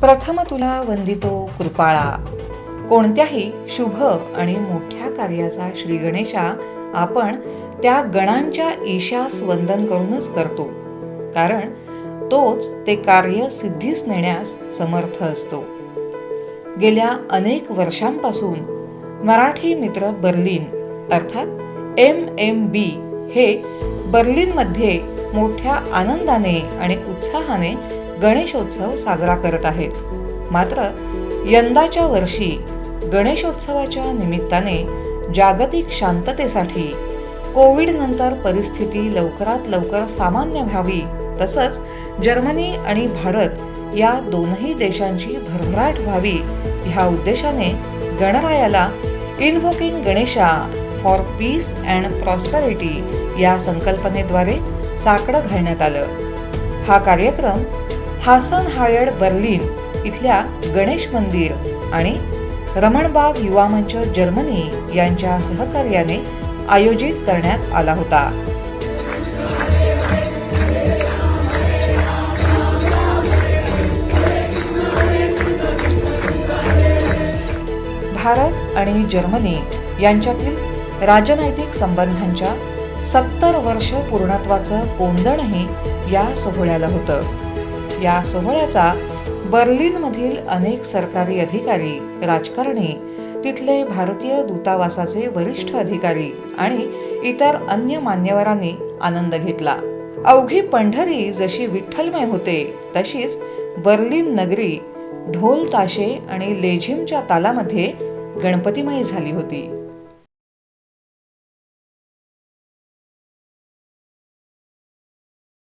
प्रथम तुला वंदितो कृपाळा. कोणत्याही शुभ आणि मोठ्या कार्याचा श्री गणेशा आपण त्या गणांच्या ईशास वंदन करूनच करतो. कारण तोच ते कार्य सिद्धीस नेण्यास समर्थ असतो. गेल्या अनेक वर्षांपासून मराठी मित्र बर्लिन अर्थात एम एम बी हे बर्लिनमध्ये मोठ्या आनंदाने आणि उत्साहाने गणेशोत्सव साजरा करत आहेत. मात्र यंदाच्या वर्षी गणेशोत्सवाच्या निमित्ताने जागतिक शांततेसाठी कोविड नंतर परिस्थिती लवकरात लवकर सामान्य व्हावी तसंच जर्मनी आणि भारत या दोनही देशांची भरभराट व्हावी ह्या उद्देशाने गणरायाला invoking Ganesha for peace and prosperity या संकल्पनेद्वारे साकडं घालण्यात आलं. हा कार्यक्रम हासन हायड बर्लिन इथल्या गणेश मंदिर आणि रमणबाग युवा मंच जर्मनी यांच्या सहकार्याने आयोजित करण्यात आला होता. भारत आणि जर्मनी यांच्यातील राजनैतिक संबंधांच्या सत्तर वर्ष पूर्णत्वाचं कोंदणही या सोहळ्याला होतं. या सोहळ्याचा बर्लिनमधील अनेक सरकारी अधिकारी राजकारणी तिथले भारतीय दूतावासाचे वरिष्ठ अधिकारी आणि इतर अन्य मान्यवरांनी आनंद घेतला. अवघी पंढरी जशी विठ्ठलमय होते तशीच बर्लिन नगरी ढोल ताशे आणि लेझिमच्या तालामध्ये गणपतीमयी झाली होती.